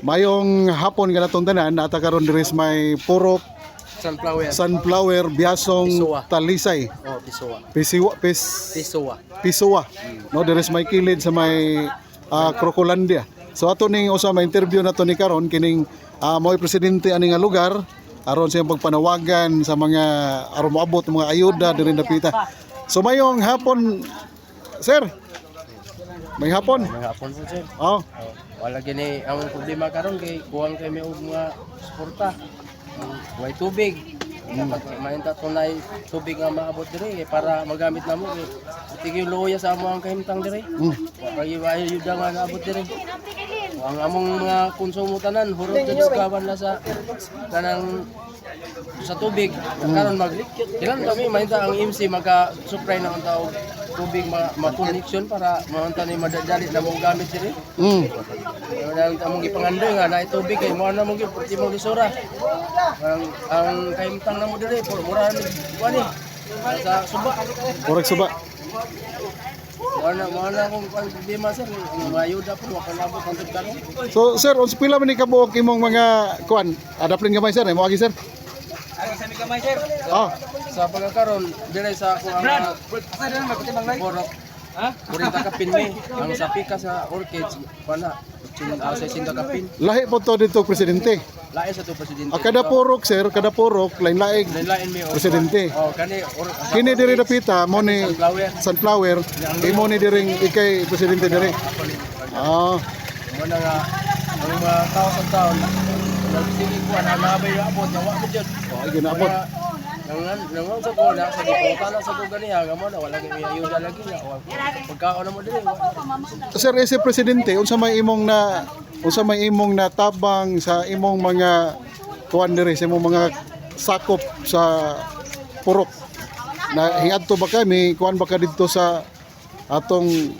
Mayong hapon nga natong tanan nata karon diri sa may purok Sunflower. sunflower biasong Pisoa. talisay. Oh, pisoa. Pisiwa pis Pisoa. Pisoa. No diri sa may kilid sa may ah, Crocolandia. So ato ning usa may interview nato ni karon kining uh, mo'y presidente ani nga lugar aron sa pagpanawagan sa mga aron moabot mga ayuda diri napita. So mayong hapon sir. May hapon. Mga hapon po, sir. Oh, Oh, wala gini ang problema karon kay kuwang kay may og mga suporta. Mm, Way tubig. Mainta to na tubig nga maabot diri eh, para magamit namo kay tigil luya sa amo ang kahimtang diri. mm. Kay wayo yuda nga naabot diri. Ang among mga konsumo tanan hurot sa kawan na sa kanang sa tubig. Karon mag kilan kami mainta ang MC maka supply na tao tubig ma, ma connection para maunta ni madadalit na mong gamit diri? Mm. ang among ipangandoy nga na tubig kay mo na mong giputi mong lisura ang ang kahimtang na mo diri por mura ni kuani sa suba. Korek suba. Wala wala akong problema sir. Ang ayuda po wa kanabot ang tagdaro So sir, unsa pila man ni kabuok imong mga kuan? Adaplin gamay sir, mo agi sir. Oh, sa pagkakaroon dire sa ako ang borok. Ha? 40 kapin mi ang sa pika sa orchids wala. Sa sinda kapin. Lahi po to dito presidente. Lain sa to presidente. Ah, kada purok sir, kada purok lain laig lain mi presidente. oh kani or Kini diri dapita mo ni flower sunflower, imo ni diring ikay presidente diri. Ah, mo na nga ang mga tao sa taon nagsige ko na nabay yung abot nga wa mo jud oh, ginaabot. nang nang sa ko na sa giputa na sa ko ganiya nga mo na wala kay ayuda lagi na pagkaon na mo diri. Sir, ese presidente, unsa may imong na unsa may imong natabang sa imong mga kuan diri sa imong mga sakop sa purok. Na hingadto ba ka may kuan ba ka dito sa atong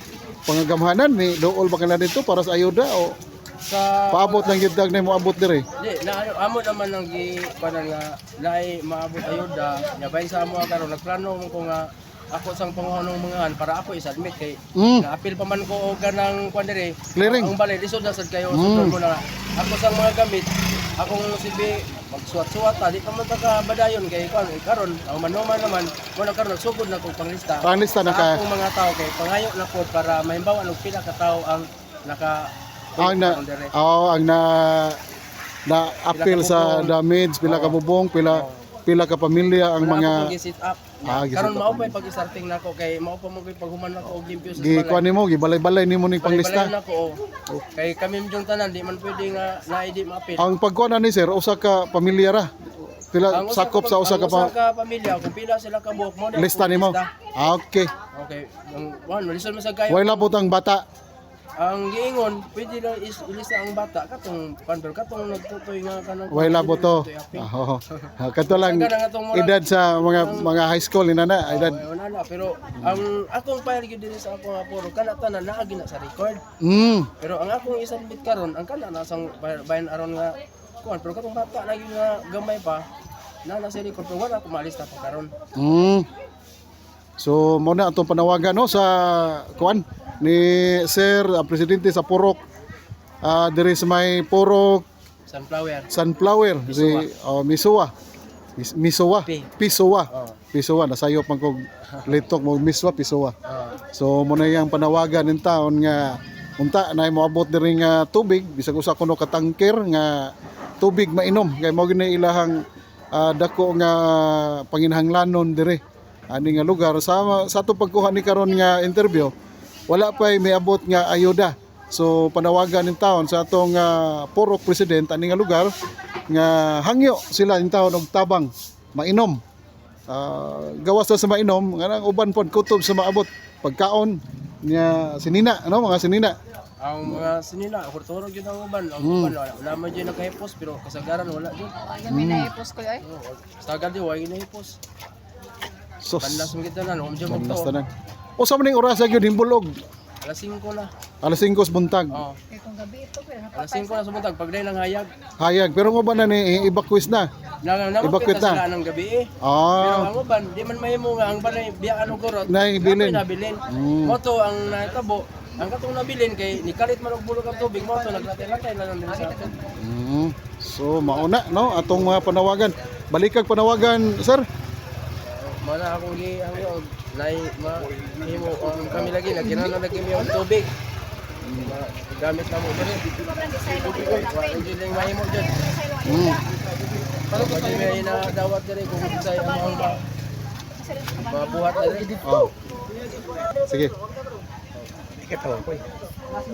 pangagamhanan ni dool ba ka na dito para sa ayuda o sa paabot lang gyud dag na mo abot diri. Di, na amo naman ang gi kanan nga naay maabot ayuda. Yabay sa amo karon nagplano mo ko nga ako sang panguhonong mga han para ako is-admit kay Mm, naapil pa man ko og kanang kwan diri. clearing. Ang balay lisod na sad kayo Mm. sudon ko na nga. ako sang mga gamit akong sibi magsuwat-suwat di pa man taka badayon kay karon karon ang manuman naman mo na karon nagsugod na kog panglista. Panglista na Sa ka. akong mga tao kay pangayo na pod para mahimbaw og pila ka tawo ang naka Ang na oh, ang na na appeal sa damage pila ka bubong pila pila ka pamilya ang mga sit up. Ah, Karon mao pa pag-starting nako kay mao pa mo koy paghuman nako og limpyo sa gikuan nimo gibalay-balay nimo ning panglista. Balay-balay nako. oh. Kay kami mjong tanan di man pwede nga naidi maapil. Ang pagkuan ni sir, usa ka pamilya ra. Pila sakop sa usa ka ang usa pa ka pamilya kung pila sila ka buhok mo lista nimo. Ah, okay. Okay. Ang one lisod mo sa kayo. Wala po tang bata. Ang giingon pwede lang is ilista ang bata katong pandor katong nagtutoy nga kanang Wala po to. Ah, Kato lang edad sa mga mga high school ina na edad. Ay, wala na pero ang akong file gyud diri sa ako nga puro kana tanan naa gina sa record. Mm. Pero ang akong isubmit karon ang kana nasang bayan aron nga kuan pero katong bata lagi nga gamay pa na na sa record pero wala ko malista pa karon. Mm. So mo na atong panawagan no sa kuan ni Sir ah, presidente sa Purok ah diri sa may Purok Sunflower. Sunflower si oh, Misua. Mis- Misua. Pi. Pisua. Oh. Pisua nasayop man kog litok mo Misua Pisua. ah, So mo na yang panawagan ng taon nga unta na moabot diri nga tubig bisag usa kuno ka tangker nga tubig mainom kay mao gini ilahang ah, dako nga panginhanglanon diri ani nga lugar sa sa ato pagkuha ni karon nga interview wala pa may abot nga ayuda. So panawagan ng taon sa atong nga purok president ani nga lugar nga hangyo sila in taon og tabang mainom. Ah, gawas sa mainom nga nang uban pod kutob sa maabot. Pagkaon niya sinina ano mga sinina ang mga sinila kurturo gyud ang uban. Ang Hmm. uban wala wala man gyud nakahipos pero kasagaran wala gyud. Kami na ipos ko ay. Oh, Sagad di wa gyud nahipos. sos. Kanlas mo kita na, um jud mo tanan o sa maning oras gyud himbulog Alas 5 na. alas 5 sa buntag Oh. Kaya kung gabi ito, pero Alas 5 na sumuntag pagday ng hayag. hayag pero mo ba na ni evacuate na Nang Evacuate namakita na. sila ng gabi eh. Pero ah ang uban, di man mahimo nga ang balay biyaan og gorot. Nay, bilin. Apoy na bilin. Mm. Moto ang natabo ang katong nabilin kay nikalit man og bulog ang tubig mo to naglatay-latay na lang din sa. Mm. So mauna no atong mga panawagan. Balikag panawagan sir. Mana akong gi ang yun, nay ma himo ang kami lagi na kinahanglan lagi mi og tubig. Ma- Gamit na mo diri. Wa hindi lang mahimo dyan. Pero kung may na dawat diri kung say ang mga mabuhat diri. Oh. Sige.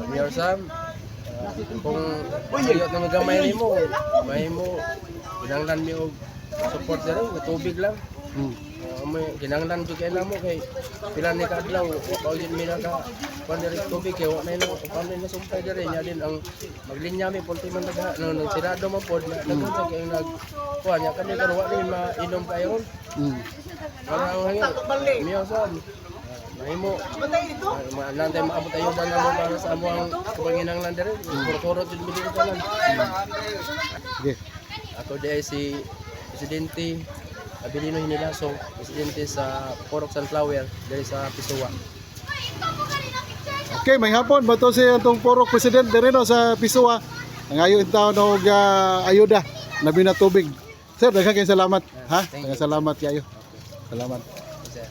Mayor Sam, kung ayot na magamay mo, may mo, kinanglan mi og support nga tubig lang. Mm. Uh, may kinanglan jud kay namo kay pila ni kadlaw paulin mi na ka kuan diri tubig kay wa na ino kuan na sumpay diri nya din ang maglinya mi pulti man daga no no sirado man pod na dagan sa kay nag kuan nya kanhi karon wa ni mainom kayo Mm. para ang hangin. Miyo sa mahimo. Manantay maabot ayo na mo para sa amo ang kapanginanglan diri. Kurkuro jud mi dito tanan Sige. ako di si Presidente Abilino Hinilaso, Presidente sa Porok Sunflower, dari sa Pisuwa. Okay, may hapon ba to si atong puro president diri no sa Pisua. Ang ayo taon og ah, ayuda na tubig. Sir, daghang salamat. Ha? Thank you. Daghang salamat kayo. Salamat. Sir.